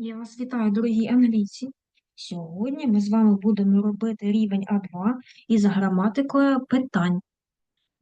Я вас вітаю, дорогі англійці. Сьогодні ми з вами будемо робити рівень А2 із граматикою питань.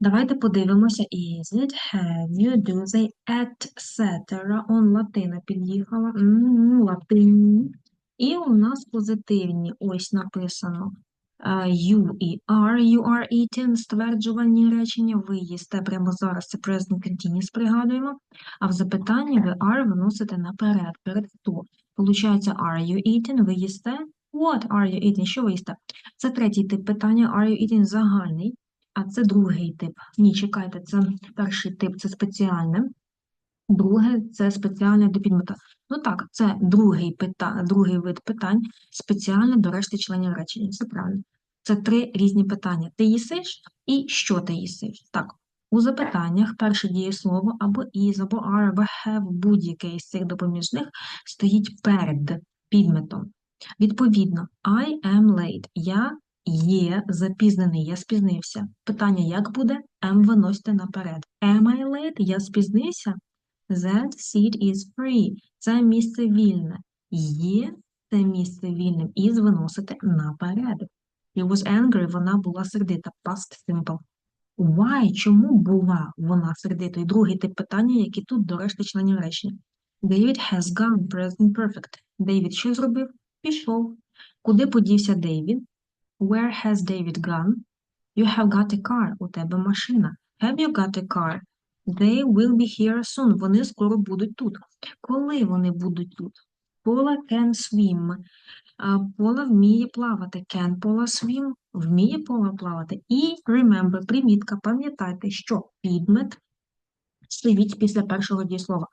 Давайте подивимося. Is it, have you, do they, etc. Он латина під'їхала. М, Латин. І у нас позитивні. Ось написано. е, You і are, you are eating, стверджувальні речення. Ви їсте прямо зараз. Це present continuous пригадуємо. А в запитанні ви are виносите наперед. Перед хто? Получається, are you eating? Ви їсте? What are you eating? Що ви їсте? Це третій тип питання. Are you eating загальний, а це другий тип. Ні, чекайте, це перший тип, це спеціальне. Друге це спеціальне до підмета. Ну так, це другий, пита... другий вид питань, спеціальне до решти членів речення. Це правильно. Це три різні питання. Ти їсиш і що ти їсиш? Так, у запитаннях перше дієслово або is, або are, або have, будь-яке із цих допоміжних стоїть перед підметом. Відповідно, I am late. Я є запізнений, я спізнився. Питання як буде? Am виносите наперед. Am I late? Я спізнився? That seat is free. Це місце вільне. Є це місце вільним. Is виносите наперед. He was angry. Вона була сердита. Past simple. Why? Чому була вона сердита? І другий тип питання, який тут до решти членів речення. David has gone. Present perfect. Дейвід що зробив? Пішов. Куди подівся Дейвід? Where has David gone? You have got a car. У тебе машина. Have you got a car? They will be here soon. Вони скоро будуть тут. Коли вони будуть тут? Пола can swim. Пола вміє плавати. Can Пола swim? Вміє Пола плавати. І remember, примітка, пам'ятайте, що підмет стоїть після першого дієслова.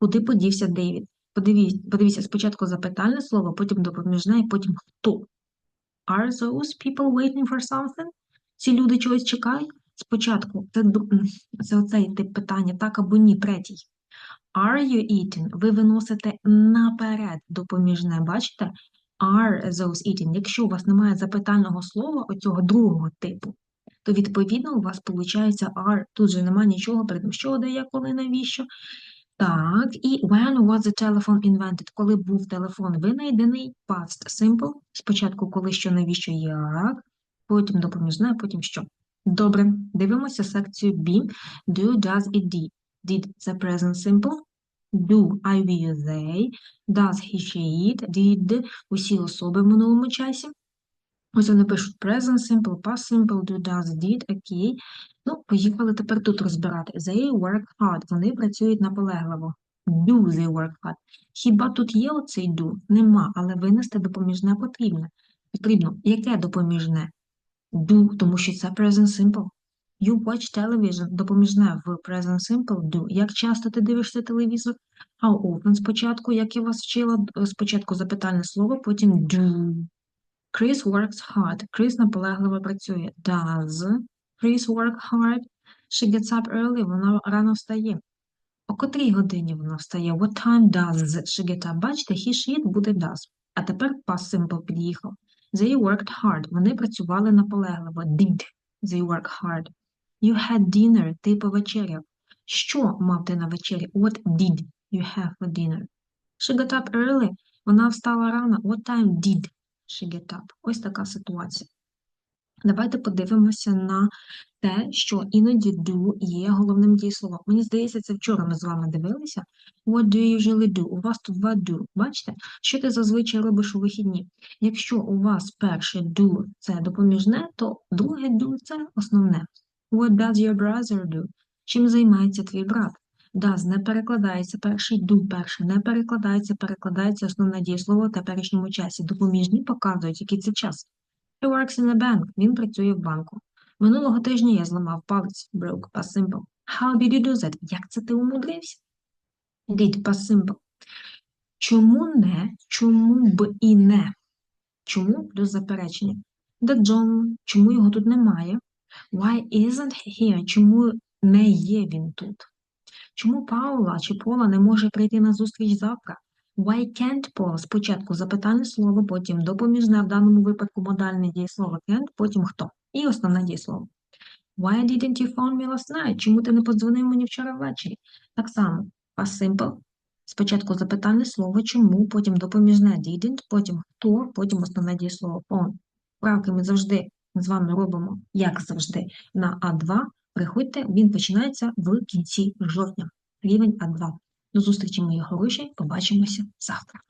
Куди подівся Дейвід? Подивіться, подивіться спочатку запитальне слово, потім допоміжне, і потім хто. Are those people waiting for something? Ці люди чогось чекають? Спочатку це, це оцей тип питання, так або ні, третій. Are you eating? Ви виносите наперед допоміжне, бачите? Are those eating? Якщо у вас немає запитального слова, оцього другого типу, то відповідно у вас виходить are. Тут же немає нічого перед тим, що, де, як, коли, навіщо. Так, і when was the telephone invented? Коли був телефон винайдений? Past simple. Спочатку коли, що, навіщо, як, потім допоміжне, потім що. Добре, дивимося секцію B. Do, does і did. Did – це present simple. Do, I, we, they. Does, he, she, it. Did – усі особи в минулому часі. Ось вони пишуть present simple, past simple, do, does, did, окей. Ну, поїхали тепер тут розбирати. They work hard. Вони працюють наполегливо. Do they work hard. Хіба тут є оцей do? Нема, але винести допоміжне потрібне. Потрібно. Яке допоміжне? Do, тому що це present simple. You watch television. Допоміжне в present simple do. Як часто ти дивишся телевізор? How often спочатку, як я вас вчила, спочатку запитальне слово, потім do. Chris works hard. Chris наполегливо працює. Does Chris work hard? She gets up early. Вона рано встає. О котрій годині вона встає? What time does she get up? Бачите, he, she, it буде does. А тепер past simple під'їхав. They worked hard. Вони працювали наполегливо. Did they work hard? You had dinner. Ти повечеряв. Що мав ти на вечері? What did you have for dinner? She got up early. Вона встала рано. What time did she get up? Ось така ситуація. Давайте подивимося на те, що іноді do є головним дієсловом. Мені здається, це вчора ми з вами дивилися. What do you usually do? У вас тут два do. Бачите? Що ти зазвичай робиш у вихідні? Якщо у вас перше do – це допоміжне, то друге do – це основне. What does your brother do? Чим займається твій брат? Does не перекладається перший, do перший не перекладається, перекладається основне дієслово в теперішньому часі. Допоміжні показують, який це час. He works in a bank. Він працює в банку. Минулого тижня я зламав палець. Broke, past simple. How did you do that? Як це ти умудрився? Did, past simple. Чому не? Чому б і не? Чому плюс заперечення? The John. Чому його тут немає? Why isn't he here? Чому не є він тут? Чому Паула чи Пола не може прийти на зустріч завтра? Why can't Paul? Спочатку запитальне слово, потім допоміжне, в даному випадку модальне дієслово can't, потім хто? І основне дієслово. Why didn't you phone me last night? Чому ти не подзвонив мені вчора ввечері? Так само, past simple. Спочатку запитальне слово чому, потім допоміжне didn't, потім хто, потім основне дієслово on. Правки ми завжди з вами робимо, як завжди, на А2. Приходьте, він починається в кінці жовтня. Рівень А2. До зустрічі, мої хороші. Побачимося завтра.